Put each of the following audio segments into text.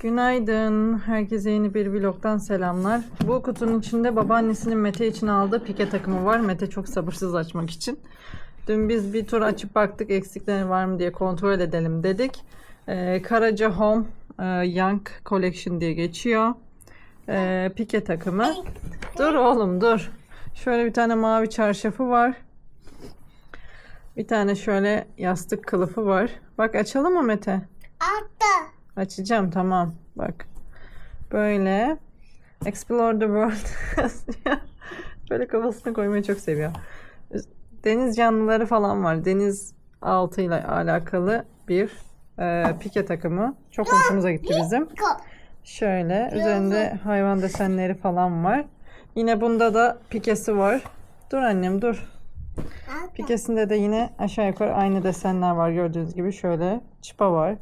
Günaydın. Herkese yeni bir vlogdan selamlar. Bu kutunun içinde babaannesinin Mete için aldığı pike takımı var. Mete çok sabırsız açmak için. Dün biz bir tur açıp baktık eksikleri var mı diye kontrol edelim dedik. Ee, Karaca Home e, Young Collection diye geçiyor. Ee, pike takımı. Dur oğlum dur. Şöyle bir tane mavi çarşafı var. Bir tane şöyle yastık kılıfı var. Bak açalım mı Mete? Altta. Açacağım tamam. Bak. Böyle. Explore the world. Böyle kafasına koymayı çok seviyor. Deniz canlıları falan var. Deniz altıyla alakalı bir e, pike takımı. Çok hoşumuza gitti bizim. Şöyle üzerinde hayvan desenleri falan var. Yine bunda da pikesi var. Dur annem dur. Pikesinde de yine aşağı yukarı aynı desenler var gördüğünüz gibi. Şöyle çıpa var.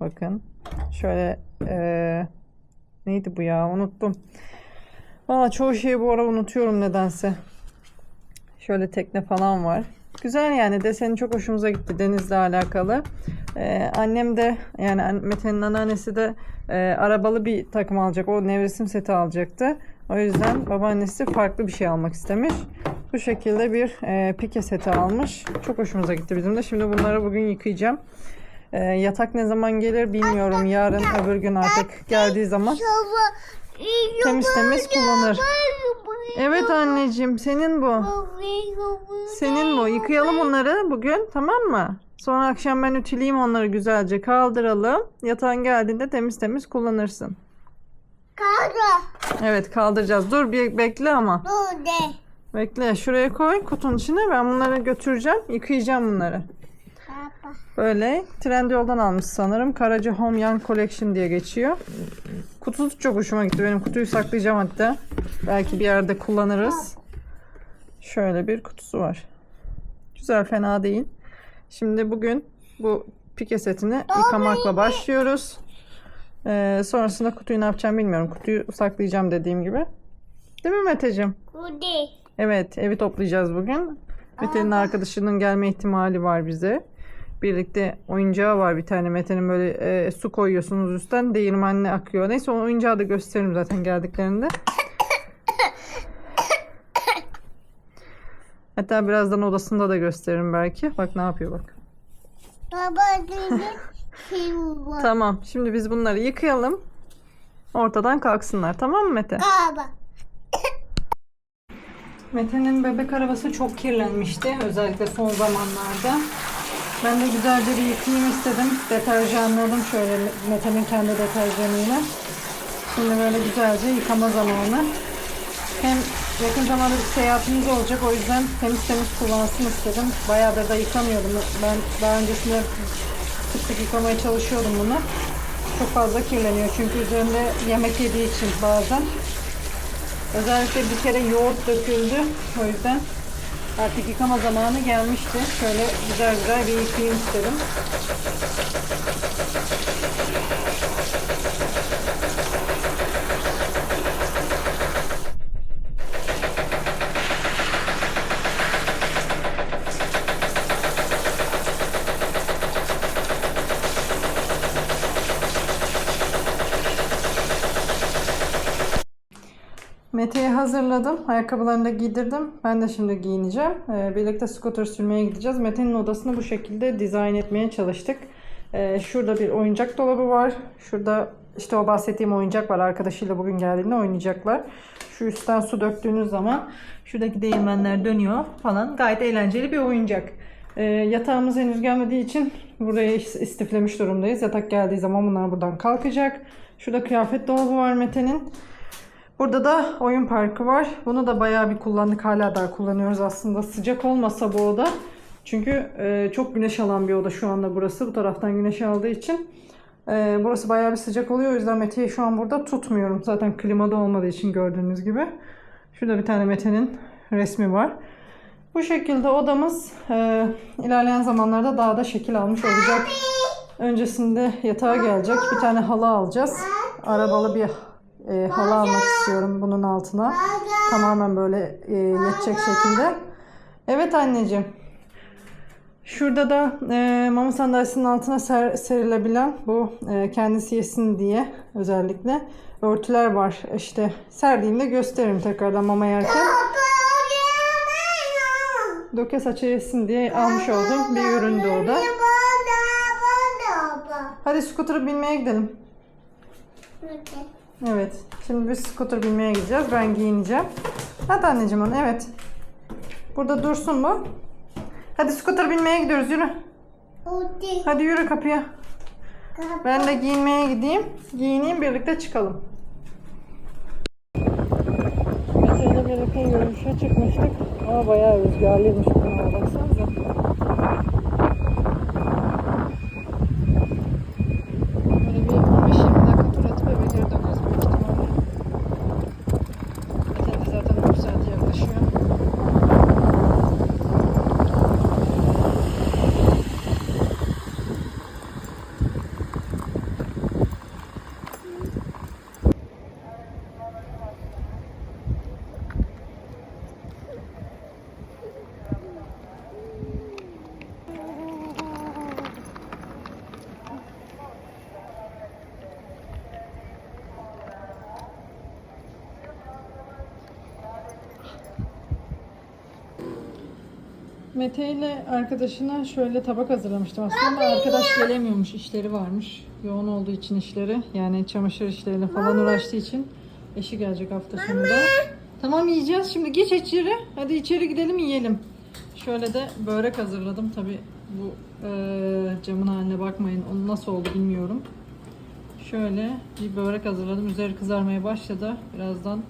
Bakın. Şöyle eee, neydi bu ya unuttum. Valla çoğu şeyi bu ara unutuyorum nedense. Şöyle tekne falan var. Güzel yani deseni çok hoşumuza gitti denizle alakalı. Eee, annem de yani an- Mete'nin anneannesi de eee, arabalı bir takım alacak. O nevresim seti alacaktı. O yüzden babaannesi farklı bir şey almak istemiş. Bu şekilde bir eee, pike seti almış. Çok hoşumuza gitti bizim de. Şimdi bunları bugün yıkayacağım. Eee, yatak ne zaman gelir bilmiyorum. Yarın öbür gün artık geldiği zaman temiz temiz kullanır. Evet anneciğim senin bu. Senin bu. Yıkayalım onları bugün tamam mı? Sonra akşam ben ütüleyeyim onları güzelce kaldıralım. Yatağın geldiğinde temiz temiz kullanırsın. Kaldı. Evet kaldıracağız. Dur bir bekle ama. Dur de. Bekle şuraya koy kutunun içine ben bunları götüreceğim. Yıkayacağım bunları. Böyle Trendyol'dan almış sanırım. Karaca Home Young Collection diye geçiyor. Kutusu çok hoşuma gitti. Benim kutuyu saklayacağım hatta. Belki bir yerde kullanırız. Şöyle bir kutusu var. Güzel fena değil. Şimdi bugün bu pike setini yıkamakla başlıyoruz. Ee, sonrasında kutuyu ne yapacağım bilmiyorum. Kutuyu saklayacağım dediğim gibi. Değil mi Meteciğim? Evet, evi toplayacağız bugün. Mete'nin arkadaşının gelme ihtimali var bize. Birlikte oyuncağı var bir tane. Mete'nin böyle e, su koyuyorsunuz üstten değirmenle akıyor. Neyse o oyuncağı da gösteririm zaten geldiklerinde. Hatta birazdan odasında da gösteririm belki. Bak ne yapıyor bak. Baba. Kim bu? Tamam. Şimdi biz bunları yıkayalım. Ortadan kalksınlar. Tamam mı Mete? Baba. Mete'nin bebek arabası çok kirlenmişti. Özellikle son zamanlarda. Ben de güzelce bir yıkayayım istedim. Deterjanladım şöyle Mete'nin kendi deterjanıyla. Şimdi böyle güzelce yıkama zamanı. Hem yakın zamanda bir seyahatimiz olacak. O yüzden temiz temiz kullansın istedim. Bayağıdır da yıkamıyordum. Ben daha öncesinde sık sık yıkamaya çalışıyordum bunu. Çok fazla kirleniyor çünkü üzerinde yemek yediği için bazen. Özellikle bir kere yoğurt döküldü. O yüzden artık yıkama zamanı gelmişti. Şöyle güzel güzel bir yıkayayım istedim. Mete'yi hazırladım. Ayakkabılarını da giydirdim. Ben de şimdi giyineceğim. Ee, birlikte scooter sürmeye gideceğiz. Mete'nin odasını bu şekilde dizayn etmeye çalıştık. Ee, şurada bir oyuncak dolabı var. Şurada işte o bahsettiğim oyuncak var. Arkadaşıyla bugün geldiğinde oynayacaklar. Şu üstten su döktüğünüz zaman şuradaki değirmenler dönüyor falan. Gayet eğlenceli bir oyuncak. Ee, yatağımız henüz gelmediği için buraya istiflemiş durumdayız. Yatak geldiği zaman bunlar buradan kalkacak. Şurada kıyafet dolabı var Mete'nin. Burada da oyun parkı var. Bunu da bayağı bir kullandık. Hala daha kullanıyoruz aslında. Sıcak olmasa bu oda. Çünkü e, çok güneş alan bir oda şu anda burası. Bu taraftan güneş aldığı için. e, burası bayağı bir sıcak oluyor. O yüzden Mete'yi şu an burada tutmuyorum. Zaten klimada olmadığı için gördüğünüz gibi. Şurada bir tane Mete'nin resmi var. Bu şekilde odamız e, ilerleyen zamanlarda daha da şekil almış olacak. Öncesinde yatağa gelecek. Bir tane halı alacağız. Arabalı bir e, halı almak istiyorum bunun altına. Tamamen böyle e, yetecek şekilde. Evet anneciğim. Şurada da e, mama sandalyesinin altına ser- serilebilen bu e, kendisi yesin diye özellikle örtüler var. İşte serdiğimde gösteririm tekrardan mama yerken. Döke saça yesin diye almış olduğum bir üründü o da. Hadi scooter'ı binmeye gidelim. Evet. Şimdi biz scooter binmeye gideceğiz. Ben giyineceğim. Hadi anneciğim onu. Evet. Burada dursun bu. Hadi scooter binmeye gidiyoruz. Yürü. Hadi yürü kapıya. Ben de giyinmeye gideyim. Giyineyim birlikte çıkalım. Mete ile birlikte yürüyüşe çıkmıştık. Ama bayağı rüzgarlıymış bu hava baksanıza. Mete ile arkadaşına şöyle tabak hazırlamıştım aslında. Arkadaş gelemiyormuş, işleri varmış. Yoğun olduğu için işleri, yani çamaşır işleriyle falan uğraştığı için eşi gelecek hafta sonunda. Tamam yiyeceğiz. Şimdi geç içeri. Hadi içeri gidelim yiyelim. Şöyle de börek hazırladım. Tabi bu eee, camın haline bakmayın. Onu nasıl oldu bilmiyorum. Şöyle bir börek hazırladım. Üzeri kızarmaya başladı. Birazdan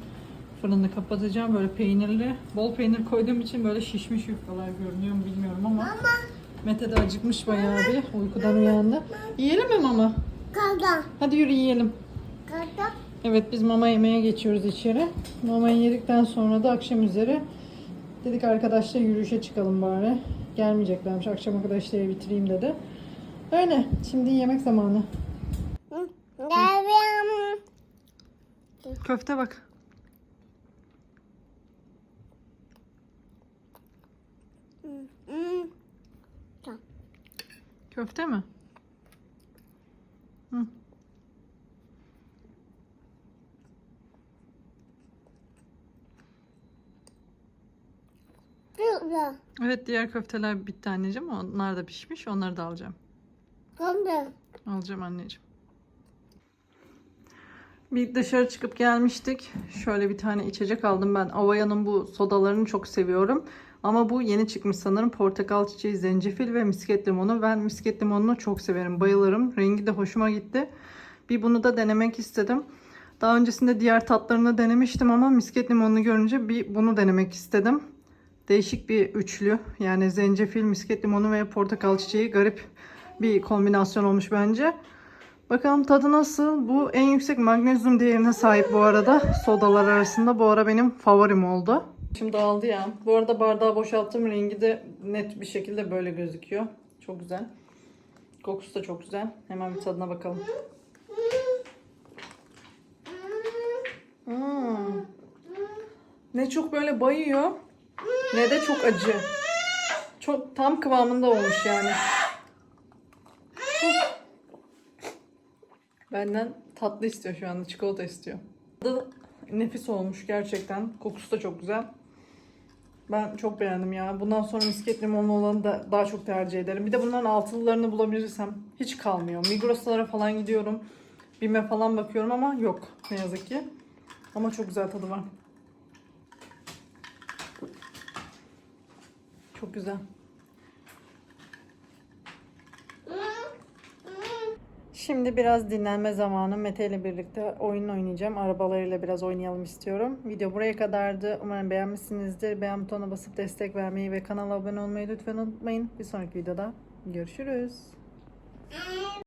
fırını kapatacağım. Böyle peynirli. Bol peynir koyduğum için böyle şişmiş yufkalar görünüyor mu bilmiyorum ama. Mete de acıkmış bayağı bir. Uykudan uyandı. Yiyelim mi mama? Hadi yürü yiyelim. Evet biz mama yemeye geçiyoruz içeri. Mamayı yedikten sonra da akşam üzeri dedik arkadaşlar yürüyüşe çıkalım bari. Gelmeyeceklermiş. Akşama kadar işleri bitireyim dedi. Öyle. Şimdi yemek zamanı. Köfte bak. Köfte mi? Hı. Evet diğer köfteler bitti anneciğim. Onlar da pişmiş. Onları da alacağım. Alacağım anneciğim. Bir dışarı çıkıp gelmiştik. Şöyle bir tane içecek aldım ben. Avaya'nın bu sodalarını çok seviyorum. Ama bu yeni çıkmış sanırım. Portakal çiçeği, zencefil ve misket limonu. Ben misket limonunu çok severim. Bayılırım. Rengi de hoşuma gitti. Bir bunu da denemek istedim. Daha öncesinde diğer tatlarını denemiştim ama misket limonunu görünce bir bunu denemek istedim. Değişik bir üçlü. Yani zencefil, misket limonu ve portakal çiçeği garip bir kombinasyon olmuş bence. Bakalım tadı nasıl? Bu en yüksek magnezyum değerine sahip bu arada. Sodalar arasında bu ara benim favorim oldu. Şimdi aldı ya. Bu arada bardağı boşalttım. Rengi de net bir şekilde böyle gözüküyor. Çok güzel. Kokusu da çok güzel. Hemen bir tadına bakalım. Hmm. Ne çok böyle bayıyor ne de çok acı. Çok tam kıvamında olmuş yani. Benden tatlı istiyor şu anda. Çikolata istiyor. Nefis olmuş gerçekten. Kokusu da çok güzel. Ben çok beğendim ya. Bundan sonra misket limonlu olanı da daha çok tercih ederim. Bir de bunların altılılarını bulabilirsem hiç kalmıyor. Migros'lara falan gidiyorum. Bime falan bakıyorum ama yok ne yazık ki. Ama çok güzel tadı var. Çok güzel. Şimdi biraz dinlenme zamanı. Mete ile birlikte oyun oynayacağım. Arabalarıyla biraz oynayalım istiyorum. Video buraya kadardı. Umarım beğenmişsinizdir. Beğen butonuna basıp destek vermeyi ve kanala abone olmayı lütfen unutmayın. Bir sonraki videoda görüşürüz.